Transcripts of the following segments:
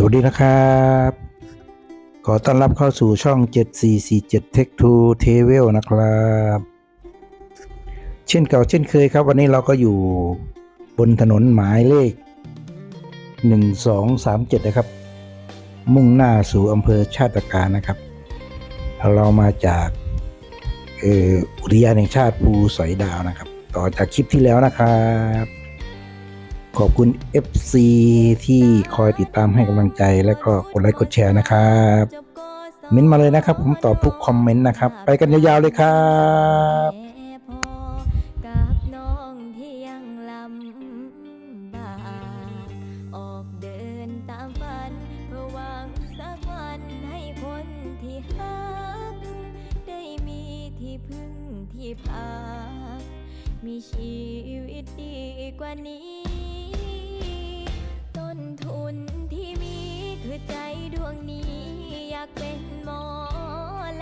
สวัสดีนะครับ ขอต้อนรับเข้าสู่ช่อง 7447 Tech to Travel นะครับ เช่นเก่าเช่นเคยครับ วันนี้เราก็อยู่บนถนนหมายเลข 1237 นะครับ มุ่งหน้าสู่อำเภอชาติการนะครับ เรามาจากอุทยานแห่งชาติภูสอยดาวนะครับ ต่อจากคลิปที่แล้วนะครับ ขอบคุณ FC ที่คอยติดตามให้กำลังใจ และก็กดไลค์กดแชร์นะครับเม้นมาเลยนะครับ ผมตอบทุกคอมเมนต์นะครับ ไปกันยาวๆเลยครับที่พักมีชีวิตดีกว่านี้ ใจดวงนี้อยากเป็นหมอ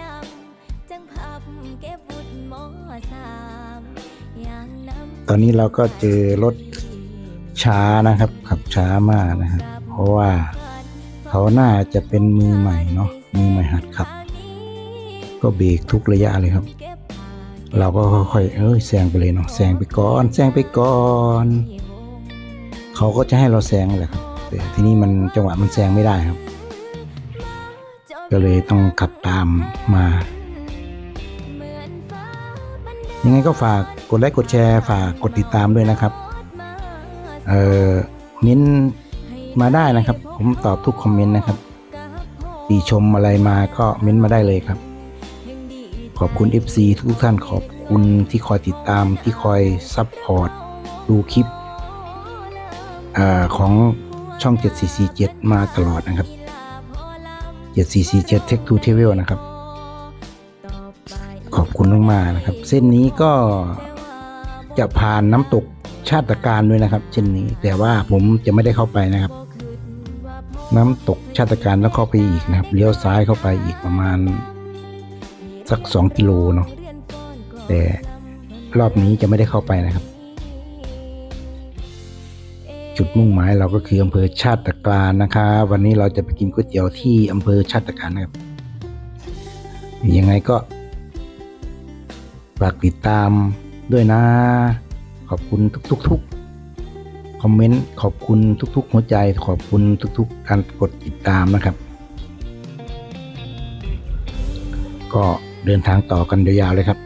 ลำจังพับเก็บวุฒิมสามอย่างน้ำตอนนี้เราก็เจอรถช้านะครับ ขับช้ามากนะครับ เพราะว่าเขาน่าจะเป็นมือใหม่เนาะมือใหม่หัดขับ ก็เบรกทุกระยะเลยครับ เราก็ค่อยๆเอ้ยแซงไปเลยเนาะแซงไปก่อนแซงไปก่อน เขาก็จะให้เราแซงแหละครับ แต่ทีนี้มันจังหวะมันแซงไม่ได้ครับ ก็เลยต้องขับตามมา ยังไงก็ฝากกดไลค์กดแชร์ฝากกดติดตามด้วยนะครับ เอ่อเม้นมาได้นะครับ ผมตอบทุกคอมเมนต์นะครับตีชมอะไรมาก็เม้นมาได้เลยครับ ขอบคุณ FC ทุกท่านขอบคุณที่คอยติดตามที่คอยซัพพอร์ตดูคลิปเออของ ช่อง 7447 มาตลอดนะครับ 7447 Tech to Travel นะครับ ขอบคุณมากๆนะครับ เส้นนี้ก็จะผ่านน้ำตกชาติการด้วยนะครับ เช่นนี้แต่ว่าผมจะไม่ได้เข้าไปนะครับ น้ำตกชาติการแล้วเข้าไปอีกนะครับเลี้ยวซ้ายเข้าไปอีกประมาณสักสองกิโลเนาะแต่รอบนี้จะไม่ได้เข้าไปนะครับ จุดมุ่งหมายเราก็คืออำเภอชาติการนะครับวันนี้เราจะไปกินก๋วยเตี๋ยวที่อำเภอชาติการนะครับยังไงก็ฝากติดตามด้วยนะ ขอบคุณทุกๆคอมเมนต์ขอบคุณทุก ๆ หัวใจ ขอบคุณทุก ๆ การกดติดตามนะครับ ก็เดินทางต่อกันยาวๆเลยครับ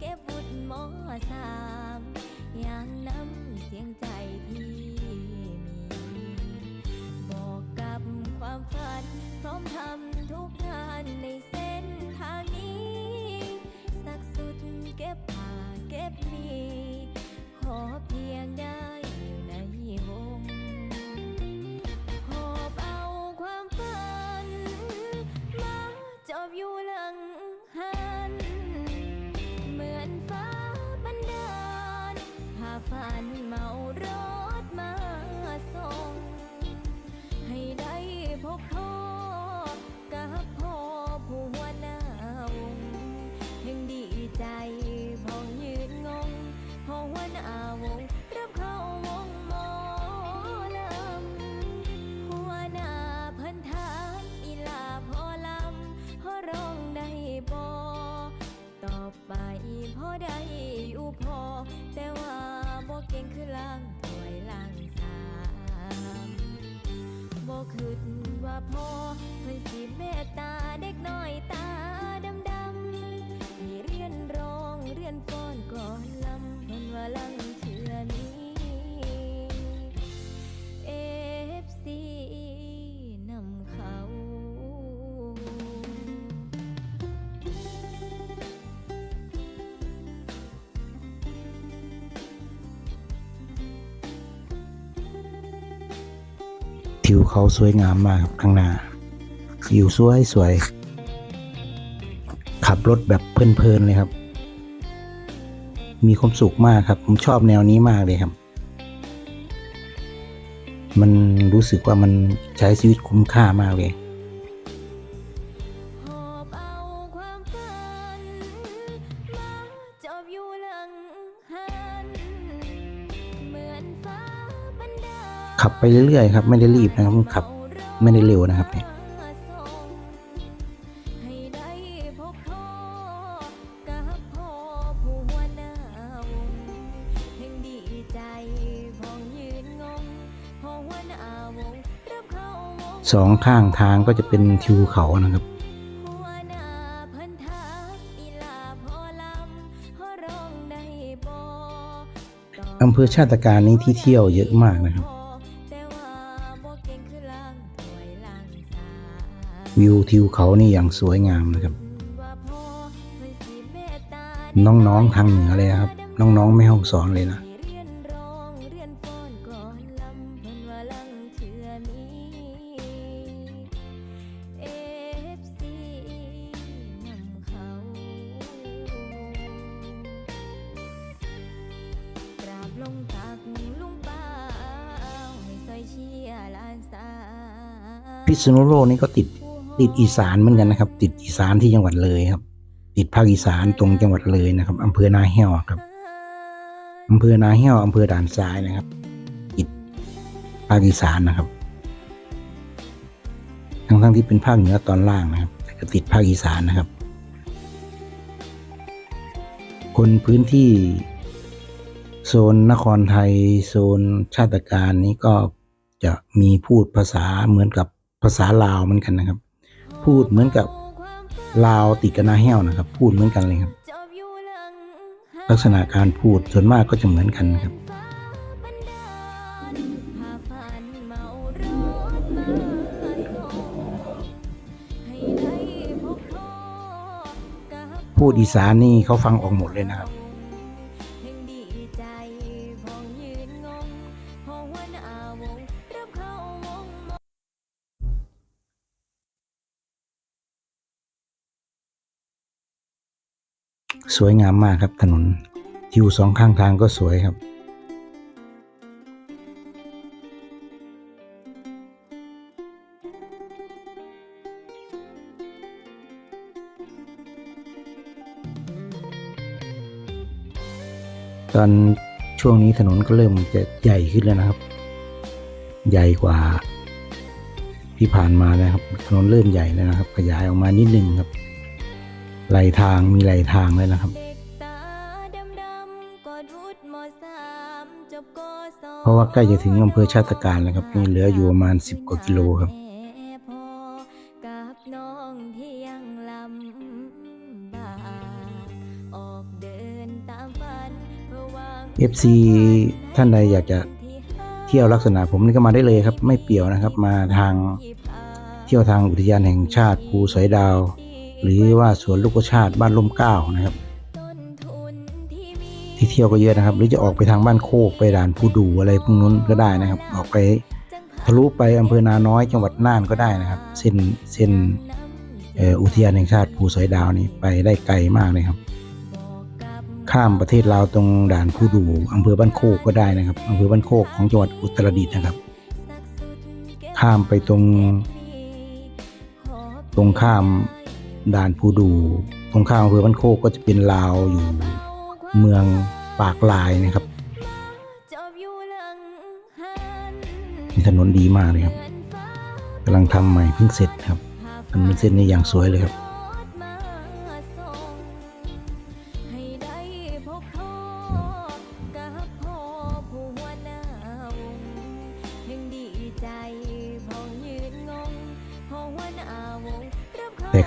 เก็บบุตรหมอสามอย่างน้ำเสียงใจที่มี บอกกับความฝัน พร้อมทำทุกงานใน พอเพื่อสิเมตตาเด็กน้อย ทิวเขาสวยงามมากครับข้างหน้าวิวสวยสวย ขับรถแบบเพลินๆเลยครับ มีความสุขมากครับ ผมชอบแนวนี้มากเลยครับ มันรู้สึกว่ามันใช้ชีวิตคุ้มค่ามากเลย ขับไปเรื่อยๆครับ ไม่ได้รีบนะครับขับไม่ได้เร็วนะครับเนี่ยสองข้างทางก็จะเป็นทิวเขานะครับอำพอร้องได้บ่อำเภอชาติการนี้ที่เที่ยวเยอะมากนะครับ วิวทิวเขานี่อย่างสวยงามนะครับ น้องๆทางเหนือเลยครับ น้องๆไม่ห้องสอนเลยนะลำเพิ่นว่าลังตักลุงป้าให้ซอยเชียลานสาพิษณุโลกนี่ก็ติด ติดอีสานเหมือนกันนะครับ ติดอีสานที่จังหวัดเลยครับ ติดภาคอีสานตรงจังหวัดเลยนะครับอำเภอนาแห้วครับอำเภอนาแห้วอำเภอด่านซ้ายนะครับ ติดภาคอีสานนะครับ ทั้งทั้งที่เป็นภาคเหนือตอนล่างนะครับ แต่ก็ติดภาคอีสานนะครับ คนพื้นที่โซนนครไทยโซนชาติการนี้ก็จะมีพูดภาษาเหมือนกับภาษาลาวเหมือนกันนะครับ พูดเหมือนกับลาวติดกับนาแห้วนะครับ พูดเหมือนกันเลยครับ ลักษณะการพูดส่วนมากก็จะเหมือนกันครับพูดอีสานนี่เขาฟังออกหมดเลยนะครับ สวยงามมากครับถนนทิวสองข้างทางก็สวยครับ ตอนช่วงนี้ถนนก็เริ่มจะใหญ่ขึ้นแล้วนะครับ ใหญ่กว่าที่ผ่านมานะครับถนนเริ่มใหญ่แล้วนะครับ ขยายออกมานิดนึงครับ ไหลทางมีไหลทางเลยนะครับเด็กตาดำๆกอดวุฒิมสามจบกศเพราะว่าใกล้จะถึงอำเภอชาติการแล้วครับนี่เหลืออยู่ประมาณ 10 กว่ากิโลครับแม่พ่อกับน้องที่ยังลำบากออกเดินตามฝันเพื่อวาง FC ท่านใดอยากจะเที่ยวลักษณะผมนี่ก็มาได้เลยครับ ไม่เปี่ยวนะครับ มาทางเที่ยวทางอุทยานแห่งชาติภูสอยดาว หรือว่าสวนลูกชาติบ้านล่มเก้านะครับ ที่เที่ยวก็เยอะนะครับ หรือจะออกไปทางบ้านโคกไปด่านผู้ดูอะไรพวกนู้นก็ได้นะครับ ออกไปทะลุไปอำเภอนาน้อยจังหวัดน่านก็ได้นะครับ เส้นเส้นอุทยานแห่งชาติภูสอยดาวนี่ไปได้ไกลมากเลยครับ ข้ามประเทศลาวตรงด่านผู้ดูอำเภอบ้านโคกก็ได้นะครับอำเภอบ้านโคกของจังหวัดอุตรดิตถ์นะครับ ข้ามไปตรง ตรงข้าม ด่านผู้ดูตรงข้ามอำเภอบ้านโคกก็จะเป็นลาวอยู่เมืองปากลายนะครับนี่ถนนดีมากเลยครับกำลังทำใหม่เพิ่งเสร็จครับถนนเส้นนี้อย่างสวยเลยครับ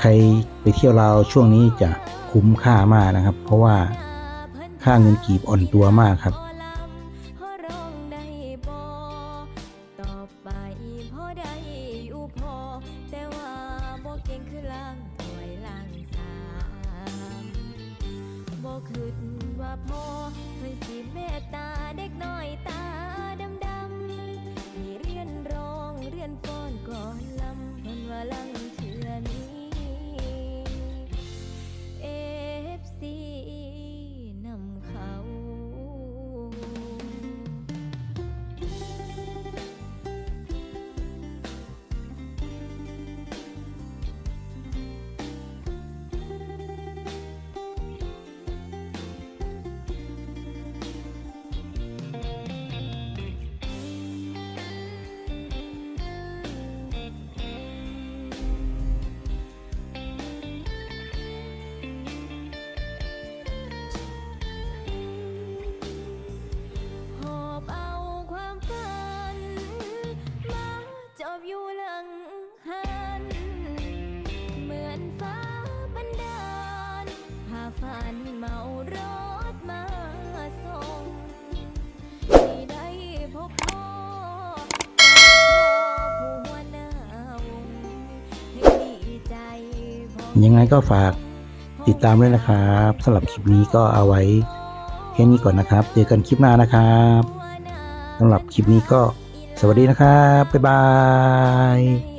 รับเข้าแต่ใครไปเที่ยวลาวช่วงนี้จะคุ้มค่ามากนะครับ เพราะว่าค่าเงินกีบอ่อนตัวมากครับ ยังไงก็ฝากติดตามด้วยนะครับสำหรับคลิปนี้ก็เอาไว้แค่นี้ก่อนนะครับ เจอกันคลิปหน้านะครับสำหรับคลิปนี้ก็สวัสดีนะครับ บ๊ายบาย